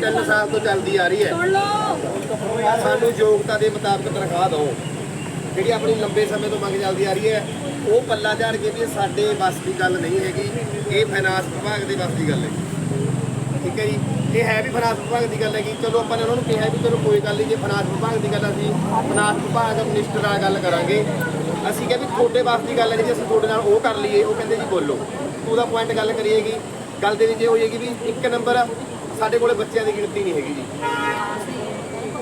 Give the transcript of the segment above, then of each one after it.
3 ਸਾਲ ਤੋਂ ਚੱਲਦੀ ਆ ਰਹੀ ਹੈ। ਸਾਨੂੰ ਯੋਗਤਾ ਦੇ ਮੁਤਾਬਕ ਤਨਖਾਹ ਦਿਓ। ਜਿਹੜੀ ਆਪਣੀ ਲੰਬੇ ਸਮੇਂ ਤੋਂ ਮੰਗ ਚੱਲਦੀ ਆ ਰਹੀ ਹੈ ਉਹ ਪੱਲਾ ਝਾੜ ਕੇ ਵੀ ਸਾਡੇ ਵੱਸ ਦੀ ਗੱਲ ਨਹੀਂ ਹੈਗੀ। ਇਹ ਫਾਈਨਾਂਸ ਵਿਭਾਗ ਦੇ ਵੱਸ ਦੀ ਗੱਲ ਹੈ। ਠੀਕ ਹੈ ਜੀ? ਇਹ ਹੈ ਵੀ ਫਾਈਨਾਂਸ ਵਿਭਾਗ ਦੀ ਗੱਲ ਹੈਗੀ। ਚਲੋ ਆਪਾਂ ਨੇ ਉਹਨਾਂ ਨੂੰ ਕਿਹਾ ਵੀ ਚਲੋ ਕੋਈ ਗੱਲ ਨਹੀਂ ਜੇ ਫਾਈਨਾਂਸ ਵਿਭਾਗ ਦੀ ਗੱਲ ਅਸੀਂ ਫਾਈਨਾਂਸ ਵਿਭਾਗ ਮਿਨਿਸਟਰ ਨਾਲ ਗੱਲ ਕਰਾਂਗੇ। ਅਸੀਂ ਕਿਹਾ ਵੀ ਤੁਹਾਡੇ ਵੱਸ ਦੀ ਗੱਲ ਹੈ ਜੀ ਅਸੀਂ ਤੁਹਾਡੇ ਨਾਲ ਉਹ ਕਰ ਲਈਏ ਉਹ ਕਹਿੰਦੇ ਜੀ ਬੋਲੋ। ਉਹਦਾ ਪੁਆਇੰਟ ਗੱਲ ਕਰੀਏਗੀ ਗੱਲ ਦੇ ਵਿੱਚ ਇਹ ਹੋਏਗੀ ਵੀ ਇੱਕ ਨੰਬਰ ਸਾਡੇ ਕੋਲੇ ਬੱਚਿਆਂ ਦੀ ਗਿਣਤੀ ਨਹੀਂ ਹੈਗੀ ਜੀ।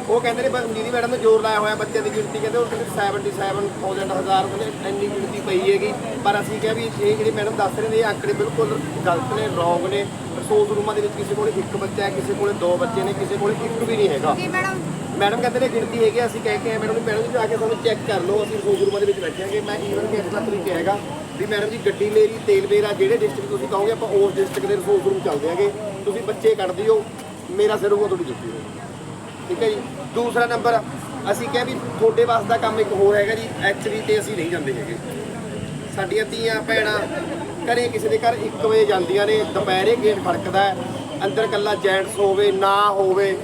ਉਹ ਕਹਿੰਦੇ ਨੇ, ਬ- ਮੈਡਮ ਨੇ ਜ਼ੋਰ ਲਾਇਆ ਹੋਇਆ ਬੱਚਿਆਂ ਦੀ ਗਿਣਤੀ। ਕਹਿੰਦੇ, ਉਹ ਕਹਿੰਦੇ 77000 ਹਜ਼ਾਰ ਕਹਿੰਦੇ ਇੰਨੀ ਗਿਣਤੀ ਪਈ ਹੈਗੀ। ਪਰ ਅਸੀਂ ਕਿਹਾ ਵੀ ਇਹ ਜਿਹੜੇ ਮੈਡਮ ਦੱਸ ਰਹੇ ਨੇ, ਇਹ ਅੰਕੜੇ ਬਿਲਕੁਲ ਗਲਤ ਨੇ ਰੋਂਗ ਨੇ। ਰਸੋਸ ਰੂਮਾਂ ਦੇ ਵਿੱਚ ਕਿਸੇ ਕੋਲ ਇੱਕ ਬੱਚਾ ਹੈ, ਕਿਸੇ ਕੋਲੇ ਦੋ ਬੱਚੇ ਨੇ, ਕਿਸੇ ਕੋਲੇ ਇੱਕ ਵੀ ਨਹੀਂ ਹੈਗਾ। ਜੀ, ਮੈਡਮ ਮੈਡਮ ਕਹਿੰਦੇ ਨੇ ਗਿਣਤੀ ਹੈਗੀ ਆ, ਅਸੀਂ ਕਹਿ ਕੇ ਆਏ ਮੈਡਮ ਨੂੰ ਮੈਡਮ ਜੀ ਆ ਕੇ ਸਾਨੂੰ ਚੈੱਕ ਕਰ ਲਓ ਅਸੀਂ ਰਸੋਸ ਰੂਮਾਂ ਦੇ ਵਿੱਚ ਬੈਠਾਂਗੇ ਮੈਂ ਈਵਨ ਕਿ ਤਰ੍ਹਾਂ ਤਰੀਕਾ ਹੈਗਾ ਵੀ ਮੈਡਮ ਜੀ ਗੱਡੀ ਮੇਰੀ ਤੇਲ ਮੇਰਾ ਜਿਹੜੇ ਡਿਸਟ੍ਰਿਕਟ ਤੁਸੀਂ ਕਹੋਗੇ ਆਪਾਂ ਉਸ ਡਿਸਟ੍ਰਿਕਟ ਦੇ ਰਸੋਸ ਰੂਮ ਚੱਲਦੇ ਆਂਗੇ ਤੁਸੀਂ ਬੱਚੇ ਕੱਢ ਦਿਓ ਮੇਰਾ ਸਿਰ ਹੋਊਗਾ ਤੁਹਾਡੀ ਜੁੱਤੀ ਹੋਊਗੀ। ਠੀਕ ਹੈ ਜੀ? ਦੂਸਰਾ ਨੰਬਰ ਅਸੀਂ ਕਿਹਾ ਵੀ ਤੁਹਾਡੇ ਵਾਸ ਦਾ ਕੰਮ ਇੱਕ ਹੋਰ ਹੈਗਾ ਜੀ ਐਚਡੀ ਤੇ ਅਸੀਂ ਨਹੀਂ ਜਾਂਦੇ ਹੈਗੇ। ਸਾਡੀਆਂ ਧੀਆਂ ਭੈਣਾਂ ਘਰੇ ਕਿਸੇ ਦੇ ਘਰ 1 ਵਜੇ ਜਾਂਦੀਆਂ ਨੇ ਦੁਪਹਿਰੇ ਗੇਟ ਫੜਕਦਾ ਅੰਦਰ ਕੱਲਾ ਜੈਂਟਸ ਹੋਵੇ ਨਾ ਹੋਵੇ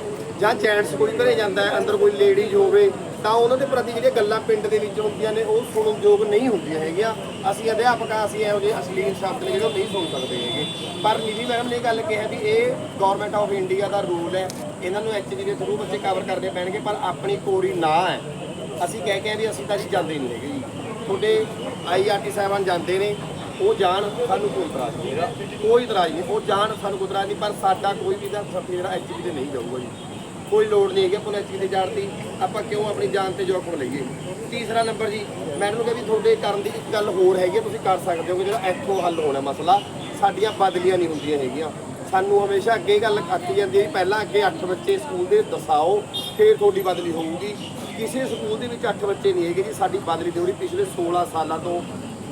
ਜਾਂ ਜੈਂਟਸ ਕੋਈ ਘਰੇ ਜਾਂਦਾ ਹੈ, ਅੰਦਰ ਕੋਈ ਲੇਡੀਜ਼ ਹੋਵੇ, ਤਾਂ ਉਹਨਾਂ ਦੇ ਪ੍ਰਤੀ ਜਿਹੜੀਆਂ ਗੱਲਾਂ ਪਿੰਡ ਦੇ ਵਿੱਚ ਹੁੰਦੀਆਂ ਨੇ, ਉਹ ਸੁਣਨਯੋਗ ਨਹੀਂ ਹੁੰਦੀਆਂ ਹੈਗੀਆਂ। ਅਸੀਂ ਅਧਿਆਪਕਾਂ ਅਸੀਂ ਇਹੋ ਜਿਹੇ ਅਸ਼ਲੀਲ ਸ਼ਬਦ ਨੇ ਜਿਹੜੇ ਉਹ ਨਹੀਂ ਸੁਣ ਸਕਦੇ ਹੈਗੇ। ਪਰ ਨੀਲੀ ਮੈਡਮ ਨੇ ਇਹ ਗੱਲ ਕਿਹਾ ਵੀ ਇਹ ਗਵਰਨਮੈਂਟ ਆਫ ਇੰਡੀਆ ਦਾ ਰੂਲ ਹੈ। ਇਹਨਾਂ ਨੂੰ ਐਚਡੀ ਦੇ ਥਰੂ ਬੱਚੇ ਕਵਰ ਕਰਨੇ ਪੈਣਗੇ, ਪਰ ਆਪਣੀ ਕੋੜੀ ਨਾ ਹੈ। ਅਸੀਂ ਕਹਿ ਕੇ ਆਏ ਵੀ ਅਸੀਂ ਤਾਂ ਜੀ ਜਾਂਦੇ ਨਹੀਂ ਹੈਗੇ ਜੀ। ਤੁਹਾਡੇ ਆਈਆਰਟੀ ਸਾਹਿਬਾਨ ਜਾਂਦੇ ਨੇ, ਉਹ ਜਾਣ, ਸਾਨੂੰ ਕੋਈ ਇਤਰਾਜ਼ ਨਹੀਂ ਹੈਗਾ। ਕੋਈ ਇਤਰਾਜ਼ ਨਹੀਂ, ਉਹ ਜਾਣ, ਸਾਨੂੰ ਕੋਈ ਇਤਰਾਜ਼ ਨਹੀਂ, ਪਰ ਸਾਡਾ ਕੋਈ ਵੀ ਦਾ ਸਾਥੀ ਜਿਹੜਾ ਐਚਪੀ ਤੇ ਨਹੀਂ ਜਾਊਗਾ ਜੀ। ਕੋਈ ਲੋੜ ਨਹੀਂ ਹੈਗੀ ਆਪਾਂ ਐਚਪੀ ਤੇ ਜਾਣ ਦੀ। ਆਪਾਂ ਕਿਉਂ ਆਪਣੀ ਜਾਨ ਤੇ ਜੋਖਮ ਲਈਏ? ਤੀਸਰਾ ਨੰਬਰ ਜੀ ਮੈਡਮ ਨੂੰ ਕਿਹਾ ਵੀ ਤੁਹਾਡੇ ਕਰਨ ਦੀ ਇੱਕ ਗੱਲ ਹੋਰ ਹੈਗੀ ਹੈ, ਤੁਸੀਂ ਕਰ ਸਕਦੇ ਹੋ ਕਿ ਜਿਹੜਾ ਇੱਥੋਂ ਹੱਲ ਹੋਣਾ ਮਸਲਾ। ਸਾਡੀਆਂ ਬਦਲੀਆਂ ਨਹੀਂ ਹੁੰਦੀਆਂ ਹੈਗੀਆਂ। ਸਾਨੂੰ ਹਮੇਸ਼ਾ ਅੱਗੇ ਗੱਲ ਆਖੀ ਜਾਂਦੀ ਹੈ ਵੀ ਪਹਿਲਾਂ ਅੱਗੇ 8 ਬੱਚੇ ਸਕੂਲ ਦੇ ਦਸਾਓ ਫਿਰ ਤੁਹਾਡੀ ਬਦਲੀ ਹੋਊਗੀ। ਕਿਸੇ ਸਕੂਲ ਦੇ ਵਿੱਚ 8 ਬੱਚੇ ਨਹੀਂ ਹੈਗੇ ਜੀ ਸਾਡੀ ਬਦਲੀ ਤੇ ਉਹਦੀ ਪਿਛਲੇ 16 ਸਾਲਾਂ ਤੋਂ।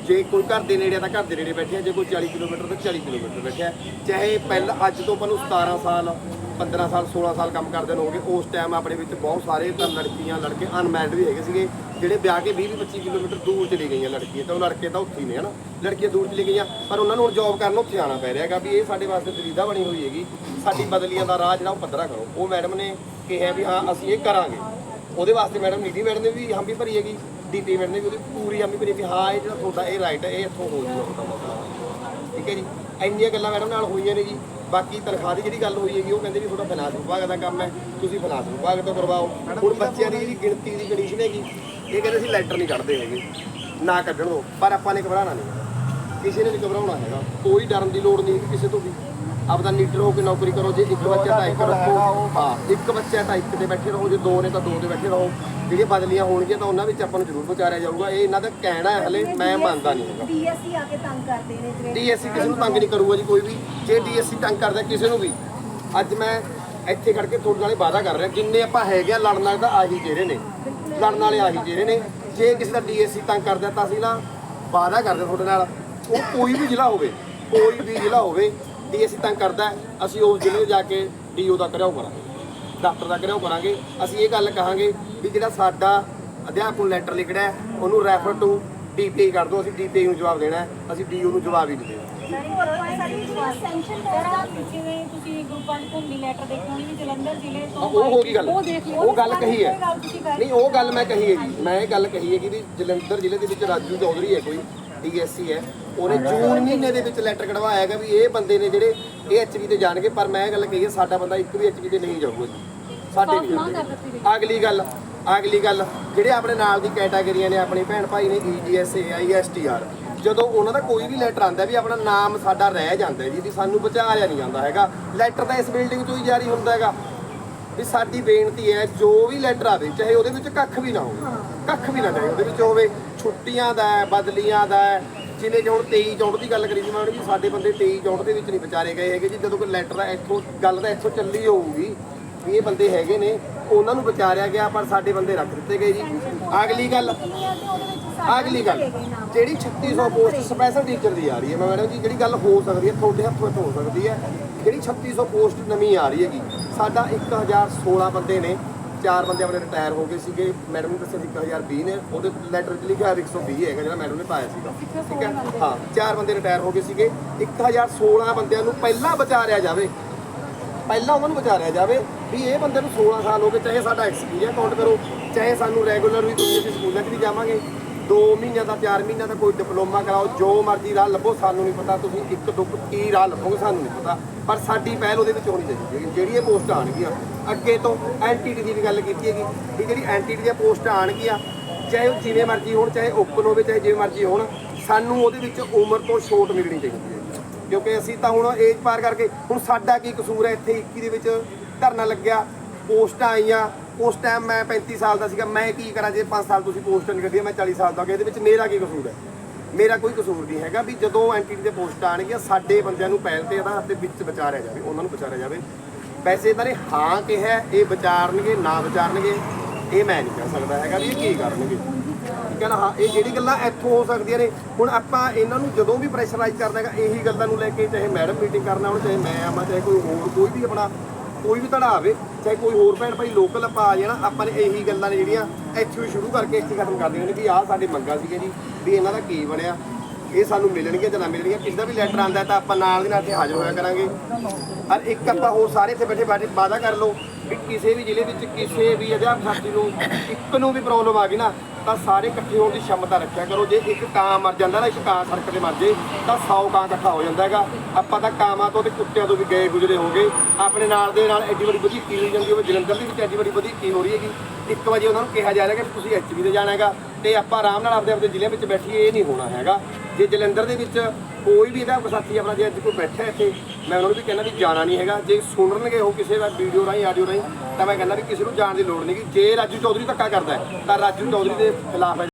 ਜੇ ਕੋਈ ਘਰ ਦੇ ਨੇੜੇ ਆ ਤਾਂ ਘਰ ਦੇ ਨੇੜੇ ਬੈਠੇ ਜੇ ਕੋਈ 40 ਕਿਲੋਮੀਟਰ ਤਾਂ 40 ਕਿਲੋਮੀਟਰ ਬੈਠਿਆ ਚਾਹੇ ਪਹਿਲਾਂ ਅੱਜ ਤੋਂ ਆਪਾਂ ਨੂੰ 17 ਸਾਲ 15 ਸਾਲ 16 ਸਾਲ ਕੰਮ ਕਰਦੇ ਨੂੰ ਹੋ ਗਏ ਉਸ ਟਾਈਮ ਆਪਣੇ ਵਿੱਚ ਬਹੁਤ ਸਾਰੇ ਤਾਂ ਲੜਕੀਆਂ, ਲੜਕੇ ਅਨਮੈਰਿਡ ਵੀ ਹੈਗੇ ਸੀਗੇ, ਜਿਹੜੇ ਵਿਆਹ ਕੇ 20 25 ਕਿਲੋਮੀਟਰ ਦੂਰ ਚਲੀ ਗਈਆਂ ਲੜਕੀਆਂ, ਤਾਂ ਉਹ ਲੜਕੇ ਤਾਂ ਉੱਥੇ ਹੀ ਨੇ, ਹਨਾ? ਲੜਕੀਆਂ ਦੂਰ ਚਲੀ ਗਈਆਂ, ਪਰ ਉਹਨਾਂ ਨੂੰ ਹੁਣ ਜੌਬ ਕਰਨ ਉੱਥੇ ਆਉਣਾ ਪੈ ਰਿਹਾ ਹੈਗਾ ਵੀ ਇਹ ਸਾਡੇ ਵਾਸਤੇ ਦਲੀਦਾ ਬਣੀ ਹੋਈ ਹੈਗੀ, ਸਾਡੀ ਬਦਲੀਆਂ ਦਾ ਰਾਹ ਜਿਹੜਾ ਉਹ ਪੱਧਰਾ ਕਰੋ। ਉਹ ਮੈਡਮ ਨੇ ਕਿਹਾ ਵੀ ਹਾਂ, ਅਸੀਂ ਇਹ ਕਰਾਂਗੇ। ਉਹਦੇ ਵਾਸਤੇ ਮੈਡਮ ਨੀਤੀ ਮੈਡਮ ਨੇ ਵੀ ਹਮ ਭਰੀ ਹੈਗੀ, ਡੀਪੀ ਮੈਡਮ ਨੇ ਵੀ ਉਹਦੀ ਪੂਰੀ ਹਮ ਵੀ ਭਰੀ ਵੀ ਹਾਂ, ਇਹ ਜਿਹੜਾ ਤੁਹਾਡਾ, ਇਹ ਰਾਈਟ ਹੈ, ਇਹ ਇੱਥੋਂ ਹੋ ਜੂਗਾ। ਠੀਕ ਹੈ ਜੀ? ਇੰਨੀਆਂ ਗੱਲਾਂ ਮੈਡਮ ਨਾਲ ਹੋਈਆਂ ਨੇ ਜੀ। ਬਾਕੀ ਤਨਖਾਹ ਦੀ ਜਿਹੜੀ ਗੱਲ ਹੋਈ ਹੈਗੀ ਉਹ ਕਹਿੰਦੇ ਵੀ ਤੁਹਾਡਾ ਫਾਈਨਾਂਸ ਵਿਭਾਗ ਦਾ ਕੰਮ ਹੈ ਤੁਸੀਂ ਫਾਈਨਾਂਸ ਵਿਭਾਗ ਤੋਂ ਕਰਵਾਓ। ਹੁਣ ਬੱਚਿਆਂ ਦੀ ਜਿਹੜੀ ਗਿਣਤੀ ਦੀ ਕੰਡੀਸ਼ਨ ਹੈਗੀ ਇਹ ਕਹਿੰਦੇ ਅਸੀਂ ਲੈਟਰ ਨਹੀਂ ਕੱਢਦੇ ਹੈਗੇ। ਨਾ ਕੱਢਣ ਪਰ ਆਪਾਂ ਨੇ ਘਬਰਾਉਣਾ ਨਹੀਂ ਕਿਸੇ ਨੇ ਨਹੀਂ ਘਬਰਾਉਣਾ ਹੈਗਾ। ਕੋਈ ਡਰਨ ਦੀ ਲੋੜ ਨਹੀਂ ਕਿਸੇ ਤੋਂ ਵੀ। ਆਪਦਾ ਲੀਡਰ ਹੋ ਕੇ ਨੌਕਰੀ ਕਰੋ ਜੇ ਇੱਕ ਬੱਚਾ ਤਾਂ ਇੱਕ ਰੱਖੋ ਹਾਂ ਇੱਕ ਬੱਚਾ ਤਾਂ ਇੱਕ ਤੇ ਬੈਠੇ ਰਹੋ ਜੇ ਦੋ ਨੇ ਤਾਂ ਦੋ ਤੇ ਬੈਠੇ ਰਹੋ। ਜਿਹੜੀਆਂ ਬਦਲੀਆਂ ਹੋਣਗੀਆਂ ਤਾਂ ਉਹਨਾਂ ਵਿੱਚ ਆਪਾਂ ਨੂੰ ਜ਼ਰੂਰ ਵਿਚਾਰਿਆ ਜਾਊਗਾ। ਇਹ ਇਹਨਾਂ ਦਾ ਕਹਿਣਾ ਹੈ ਹਲੇ ਮੈਂ ਮੰਨਦਾ ਨਹੀਂ ਹੈਗਾ। ਡੀਐਸਸੀ ਆ ਕੇ ਤੰਗ ਕਰਦੇ ਨੇ ਜਿਹੜੇ ਡੀਐਸਸੀ ਕਿਸੇ ਨੂੰ ਤੰਗ ਨਹੀਂ ਕਰੂਗਾ ਜੀ ਕੋਈ ਵੀ। ਜੇ ਡੀਐਸਸੀ ਤੰਗ ਕਰਦਾ ਕਿਸੇ ਨੂੰ ਵੀ। ਅੱਜ ਮੈਂ ਇੱਥੇ ਖੜ ਕੇ ਤੁਹਾਡੇ ਨਾਲ ਵਾਅਦਾ ਕਰ ਰਿਹਾ ਜਿੰਨੇ ਆਪਾਂ ਹੈਗੇ ਆ ਲੜਨ ਵਾਲੇ ਤਾਂ ਆਹੀ ਜਿਹੜੇ ਨੇ। ਲੜਨ ਵਾਲੇ ਆਹੀ ਜਿਹੜੇ ਨੇ। ਜੇ ਕਿਸੇ ਦਾ ਡੀਐਸਸੀ ਤੰਗ ਕਰਦਾ ਤਾਂ ਅਸੀਂ ਨਾ ਵਾਅਦਾ ਕਰਦੇ ਤੁਹਾਡੇ ਨਾਲ। ਉਹ ਕੋਈ ਵੀ ਜ਼ਿਲ੍ਹਾ ਹੋਵੇ ਕੋਈ ਵੀ ਜ਼ਿਲ੍ਹਾ ਹੋਵੇ ਡੀਐਸਸੀ ਤੰਗ ਕਰਦਾ ਅਸੀਂ ਉਸ ਜ਼ਿਲ੍ਹੇ ਜਾ ਕੇ ਡੀਓ ਦਾ ਕਰਿਆਓ ਕਰਾਂਗੇ ਡਾਕਟਰ ਦਾ ਕਰਿਆਓ ਕਰਾਂਗੇ ਅਸੀਂ ਇਹ ਗੱਲ ਕਹਾਂਗੇ ਵੀ ਜਿਹੜਾ ਸਾਡਾ ਅਧਿਆਪਕ ਨੂੰ ਲੈਟਰ ਲਿਖਣਾ ਉਹਨੂੰ ਰੈਫਰ ਟੂ ਡੀਪੀਆਈ ਕਰ ਦਿਓ ਅਸੀਂ ਡੀਪੀਆਈ ਨੂੰ ਜਵਾਬ ਦੇਣਾ ਅਸੀਂ ਡੀਓ ਨੂੰ ਜਵਾਬ ਹੀ ਨਹੀਂ ਦੇਣਾ। ਸੈਂਕਸ਼ਨ ਜਿਹੜਾ ਜਿਵੇਂ ਤੁਸੀਂ ਗਰੁੱਪਾਂ 'ਚ ਘੁੰਮੀ ਲੈਟਰ ਦੇਖੋ ਵੀ ਜਲੰਧਰ ਜ਼ਿਲ੍ਹੇ ਤੋਂ ਉਹ ਹੋ ਗਈ ਗੱਲ। ਉਹ ਦੇਖ ਲਿਓ। ਉਹ ਗੱਲ ਕਹੀ ਹੈ। ਨਹੀਂ ਉਹ ਗੱਲ ਮੈਂ ਕਹੀ ਹੈ ਜੀ। ਮੈਂ ਇਹ ਗੱਲ ਕਹੀ ਹੈ ਕਿ ਜਲੰਧਰ ਜ਼ਿਲ੍ਹੇ ਦੇ ਵਿੱਚ ਰਾਜੂ ਚੌਧਰੀ ਹੈ ਕੋਈ। ਡੀਐਸਸੀ ਹੈ ਉਹਨੇ ਜੂਨ ਮਹੀਨੇ ਦੇ ਵਿੱਚ ਲੈਟਰ ਕਢਵਾਇਆ ਹੈਗਾ ਵੀ ਇਹ ਬੰਦੇ ਨੇ ਜਿਹੜੇ ਇਹ ਐਚਪੀ ਤੇ ਜਾਣਗੇ ਪਰ ਮੈਂ ਇਹ ਗੱਲ ਕਹੀ ਹੈ ਸਾਡਾ ਬੰਦਾ ਇੱਕ ਵੀ ਐਚਪੀ ਤੇ ਨਹੀਂ ਜਾਊਗਾ ਜੀ। ਸਾਡੇ ਨਹੀਂ ਅਗਲੀ ਗੱਲ ਅਗਲੀ ਗੱਲ ਜਿਹੜੇ ਆਪਣੇ ਨਾਲ ਦੀ ਕੈਟਾਗਰੀਆਂ ਨੇ ਆਪਣੇ ਭੈਣ ਭਾਈ ਨੇ E ਈਜੀਐਸ ਏਆਈਐਸਟੀਆਰ ਜਦੋਂ ਉਹਨਾਂ ਦਾ ਕੋਈ ਵੀ ਲੈਟਰ ਆਂਦਾ ਵੀ ਆਪਣਾ ਨਾਮ ਸਾਡਾ ਰਹਿ ਜਾਂਦਾ ਹੈ ਜੀ ਵੀ ਸਾਨੂੰ ਬਚਾਇਆ ਨਹੀਂ ਜਾਂਦਾ ਹੈਗਾ ਲੈਟਰ ਤਾਂ ਇਸ ਬਿਲਡਿੰਗ ਤੋਂ ਹੀ ਜਾਰੀ ਹੁੰਦਾ ਹੈਗਾ। ਵੀ ਸਾਡੀ ਬੇਨਤੀ ਹੈ ਜੋ ਵੀ ਲੈਟਰ ਆਵੇ ਚਾਹੇ ਉਹਦੇ ਵਿੱਚ ਕੱਖ ਵੀ ਨਾ ਹੋਵੇ ਕੱਖ ਵੀ ਨਾ ਚਾਹੇ ਉਹਦੇ ਵਿੱਚ ਹੋਵੇ ਛੁੱਟੀਆਂ ਦਾ ਹੈ, ਬਦਲੀਆਂ ਦਾ ਹੈ। ਜਿਵੇਂ ਕਿ ਹੁਣ 23 ਚੌਂਟ ਦੀ ਗੱਲ ਕਰੀ ਸੀ, ਮੈਂ ਵੀ ਸਾਡੇ ਬੰਦੇ 23 ਚੌਂਟ ਦੇ ਵਿੱਚ ਨਹੀਂ ਵਿਚਾਰੇ ਗਏ ਹੈਗੇ ਜੀ। ਜਦੋਂ ਕੋਈ ਲੈਟਰ ਦਾ ਇੱਥੋਂ ਗੱਲ ਤਾਂ ਇੱਥੋਂ ਚੱਲੀ ਹੋਊਗੀ। ਵੀ ਇਹ ਬੰਦੇ ਹੈਗੇ ਨੇ, ਉਹਨਾਂ ਨੂੰ ਵਿਚਾਰਿਆ ਗਿਆ, ਪਰ ਸਾਡੇ ਬੰਦੇ ਰੱਖ ਦਿੱਤੇ ਗਏ ਜੀ। ਅਗਲੀ ਗੱਲ ਅਗਲੀ ਗੱਲ, ਜਿਹੜੀ 3600 ਪੋਸਟ ਸਪੈਸ਼ਲ ਟੀਚਰ ਦੀ ਆ ਰਹੀ ਹੈ, ਮੈਂ ਮੈਡਮ ਜੀ, ਜਿਹੜੀ ਗੱਲ ਹੋ ਸਕਦੀ ਹੈ, ਤੁਹਾਡੇ ਹੱਥ ਵਿੱਚ ਹੋ ਸਕਦੀ ਹੈ। ਜਿਹੜੀ 3600 ਪੋਸਟ ਨਵੀਂ ਆ ਰਹੀ ਹੈਗੀ, ਸਾਡਾ 1016 ਬੰਦੇ ਨੇ ਚਾਰ ਬੰਦੇ ਆਪਣੇ ਰਿਟਾਇਰ ਹੋ ਗਏ ਸੀਗੇ। ਮੈਡਮ ਨੇ ਦੱਸਿਆ ਸੀ 1020 ਨੇ। ਉਹਦੇ ਲੈਟਰ 'ਚ ਲਿਖਿਆ 120 ਹੈਗਾ ਜਿਹੜਾ ਮੈਡਮ ਨੇ ਪਾਇਆ ਸੀਗਾ। ਠੀਕ ਹੈ? ਹਾਂ ਚਾਰ ਬੰਦੇ ਰਿਟਾਇਰ ਹੋ ਗਏ ਸੀਗੇ। 1016 ਬੰਦਿਆਂ ਨੂੰ ਪਹਿਲਾਂ ਵਿਚਾਰਿਆ ਜਾਵੇ। ਪਹਿਲਾਂ ਉਹਨਾਂ ਨੂੰ ਵਿਚਾਰਿਆ ਜਾਵੇ ਵੀ ਇਹ ਬੰਦੇ ਨੂੰ 16 ਸਾਲ ਹੋ ਗਏ ਚਾਹੇ ਸਾਡਾ ਐਕਸਪੀਰੀਅੰਸ ਕਾਊਂਟ ਕਰੋ ਚਾਹੇ ਸਾਨੂੰ ਰੈਗੂਲਰ ਵੀ ਤੁਸੀਂ ਅਸੀਂ ਸਕੂਲਾਂ 'ਚ ਵੀ ਜਾਵਾਂਗੇ। 2 ਮਹੀਨਿਆਂ ਦਾ 4 ਮਹੀਨਿਆਂ ਦਾ ਕੋਈ ਡਿਪਲੋਮਾ ਕਰਾਓ, ਜੋ ਮਰਜ਼ੀ ਰਾਹ ਲੱਭੋ, ਸਾਨੂੰ ਨਹੀਂ ਪਤਾ, ਤੁਸੀਂ ਇੱਕ ਦੁੱਖ ਕੀ ਰਾਹ ਲੱਭੋਗੇ, ਸਾਨੂੰ ਨਹੀਂ ਪਤਾ। ਪਰ ਸਾਡੀ ਪਹਿਲ ਉਹਦੇ ਵਿੱਚ ਹੋਣੀ ਚਾਹੀਦੀ ਹੈ ਜਿਹੜੀ ਇਹ ਪੋਸਟ ਆਣਗੀਆਂ ਅੱਗੇ ਤੋਂ ਐਨਟੀਟੀ ਦੀ ਵੀ ਗੱਲ ਕੀਤੀ ਹੈਗੀ ਵੀ ਜਿਹੜੀ ਐਨਟੀਟੀ ਦੀਆਂ ਪੋਸਟ ਆਣਗੀਆਂ ਚਾਹੇ ਉਹ ਜਿਵੇਂ ਮਰਜ਼ੀ ਹੋਣ, ਚਾਹੇ ਓਪਨ ਹੋਵੇ, ਚਾਹੇ ਜਿਵੇਂ ਮਰਜ਼ੀ ਹੋਣ, ਸਾਨੂੰ ਉਹਦੇ ਵਿੱਚ ਉਮਰ ਤੋਂ ਛੋਟ ਮਿਲਣੀ ਚਾਹੀਦੀ ਹੈ ਕਿਉਂਕਿ ਅਸੀਂ ਤਾਂ ਹੁਣ ਏਜ ਪਾਰ ਕਰਕੇ, ਹੁਣ ਸਾਡਾ ਕੀ ਕਸੂਰ ਹੈ, ਇੱਥੇ 21 ਦੇ ਵਿੱਚ ਧਰਨਾ ਲੱਗਿਆ ਪੋਸਟਾਂ ਆਈਆਂ। ਉਸ ਟਾਈਮ ਮੈਂ 35 ਸਾਲ ਦਾ ਸੀਗਾ। ਮੈਂ ਕੀ ਕਰਾਂ ਜੇ 5 ਸਾਲ ਤੁਸੀਂ ਪੋਸਟਾਂ ਨਹੀਂ ਕੱਢੀਆਂ, ਮੈਂ 40 ਸਾਲ ਦਾ ਹੋ ਗਿਆ। ਇਹਦੇ ਵਿੱਚ ਮੇਰਾ ਕੀ ਕਸੂਰ ਹੈ? ਮੇਰਾ ਕੋਈ ਕਸੂਰ ਨਹੀਂ ਹੈਗਾ ਵੀ ਜਦੋਂ ਐਂਟੀਟੀ ਦੇ ਪੋਸਟਾਂ ਆਣਗੀਆਂ ਸਾਡੇ ਬੰਦਿਆਂ ਨੂੰ ਪਹਿਲ ਤੇ ਆਧਾਰ ਤੇ ਵਿੱਚ ਵਿਚਾਰਿਆ ਜਾਵੇ, ਉਹਨਾਂ ਨੂੰ ਵਿਚਾਰਿਆ ਜਾਵੇ। ਵੈਸੇ ਇਹਨਾਂ ਨੇ ਹਾਂ ਕਿਹਾ, ਇਹ ਵਿਚਾਰਨਗੇ, ਨਾ ਵਿਚਾਰਨਗੇ, ਇਹ ਮੈਂ ਨਹੀਂ ਕਹਿ ਸਕਦਾ ਹੈਗਾ ਵੀ ਇਹ ਕੀ ਕਰਨਗੇ। ਠੀਕ ਹੈ ਨਾ? ਹਾਂ, ਇਹ ਜਿਹੜੀ ਗੱਲਾਂ ਇੱਥੋਂ ਹੋ ਸਕਦੀਆਂ ਨੇ। ਹੁਣ ਆਪਾਂ ਇਹਨਾਂ ਨੂੰ ਜਦੋਂ ਵੀ ਪ੍ਰੈਸ਼ਰਾਈਜ਼ ਕਰਨਾ ਹੈਗਾ, ਇਹੀ ਗੱਲਾਂ ਨੂੰ ਲੈ ਕੇ ਚਾਹੇ ਮੈਡਮ ਮੀਟਿੰਗ ਕਰਨਾ ਹੁਣ, ਚਾਹੇ ਮੈਂ ਆਵਾਂ, ਚਾਹੇ ਕੋਈ ਹੋਰ, ਕੋਈ ਵੀ ਆਪਣਾ ਕੋਈ ਵੀ ਧੜਾ ਆਵੇ, ਚਾਹੇ ਕੋਈ ਹੋਰ ਭੈਣ ਭਾਈ ਲੋਕਲ ਆਪਾਂ ਆ ਜਾਣਾ ਆਪਾਂ ਨੇ ਇਹੀ ਗੱਲਾਂ ਨੇ ਜਿਹੜੀਆਂ ਇੱਥੋਂ ਹੀ ਸ਼ੁਰੂ ਕਰਕੇ ਇੱਥੇ ਖਤਮ ਕਰ ਦੇਣੀਆਂ ਨੇ ਆਹ ਸਾਡੇ ਮੰਗਾਂ ਸੀਗੇ ਜੀ, ਵੀ ਇਹਨਾਂ ਦਾ ਕੀ ਬਣਿਆ, ਇਹ ਸਾਨੂੰ ਮਿਲਣਗੀਆਂ ਜਾਂ ਨਾ ਮਿਲਣਗੀਆਂ, ਕਿਸੇ ਦਾ ਵੀ ਲੈਟਰ ਆਂਦਾ ਤਾਂ ਆਪਾਂ ਨਾਲ ਦੀ ਨਾਲ ਇੱਥੇ ਹਾਜ਼ਰ ਹੋਇਆ ਕਰਾਂਗੇ। ਔਰ ਇੱਕ ਆਪਾਂ ਹੋਰ ਸਾਰੇ ਇੱਥੇ ਬੈਠੇ ਬੈਠੇ ਵਾਅਦਾ ਕਰ ਲਓ ਵੀ ਕਿਸੇ ਵੀ ਜ਼ਿਲ੍ਹੇ ਵਿੱਚ ਕਿਸੇ ਵੀ ਅਧਿਆਪਕ ਸਾਥੀ ਨੂੰ ਇੱਕ ਨੂੰ ਵੀ ਪ੍ਰੋਬਲਮ ਆ ਗਈ ਨਾ, ਤਾਂ ਸਾਰੇ ਇਕੱਠੇ ਹੋਣ ਦੀ ਸ਼ਮਤਾ ਰੱਖਿਆ ਕਰੋ। ਜੇ ਇੱਕ ਕਾਂ ਮਰ ਜਾਂਦਾ ਨਾ, ਇੱਕ ਕਾਂ ਸੜਕ ਤੇ ਮਰ ਜੇ, ਤਾਂ 100 ਕਾਂ ਇਕੱਠਾ ਹੋ ਜਾਂਦਾ ਹੈਗਾ। ਆਪਾਂ ਤਾਂ ਕਾਵਾਂ ਤੋਂ ਤੇ ਕੁੱਤਿਆਂ ਤੋਂ ਵੀ ਗਏ ਗੁਜਰੇ ਹੋਗੇ। ਆਪਣੇ ਨਾਲ ਦੇ ਨਾਲ ਐਡੀ ਵੱਡੀ ਵਧੀਕੀ ਹੋਈ ਜਾਂਦੀ ਹੋਵੇ? ਜਲੰਧਰ ਦੇ ਵਿੱਚ ਐਡੀ ਵੱਡੀ ਵਧੀਕੀ ਹੋ ਰਹੀ ਹੈਗੀ? ਇੱਕ ਵਜੇ ਉਹਨਾਂ ਨੂੰ ਕਿਹਾ ਜਾ ਰਿਹਾ ਕਿ ਤੁਸੀਂ ਐਚਪੀ ਤੇ ਜਾਣਾ ਹੈਗਾ ਤੇ ਆਪਾਂ ਆਰਾਮ ਨਾਲ ਆਪਦੇ ਆਪਦੇ ਜ਼ਿਲ੍ਹੇ ਵਿੱਚ ਬੈਠੀਏ, ਇਹ ਨਹੀਂ ਹੋਣਾ ਹੈਗਾ। ਜੇ ਜਲੰਧਰ ਦੇ ਵਿੱਚ ਕੋਈ ਵੀ ਇਹਦਾ ਸਾਥੀ ਆਪਣਾ ਜੇ ਅੱਜ ਕੋਈ ਬੈਠਾ ਇੱਥੇ ਮੈਂ ਉਹਨਾਂ ਨੂੰ ਵੀ ਕਹਿੰਦਾ ਵੀ ਜਾਣਾ ਨਹੀਂ ਹੈਗਾ। ਜੇ ਸੁਣਨਗੇ ਉਹ ਕਿਸੇ ਦਾ ਵੀਡੀਓ ਰਾਹੀਂ ਆਡੀਓ ਰਾਹੀਂ ਤਾਂ ਮੈਂ ਕਹਿੰਦਾ ਵੀ ਕਿਸੇ ਨੂੰ ਜਾਣ ਦੀ ਲੋੜ ਨਹੀਂ ਕਿ ਜੇ ਰਾਜੂ ਚੌਧਰੀ ਧੱਕਾ ਕਰਦਾ ਹੈ, ਤਾਂ ਰਾਜੂ ਚੌਧਰੀ ਦੇ ਖਿਲਾਫ ਹੈ।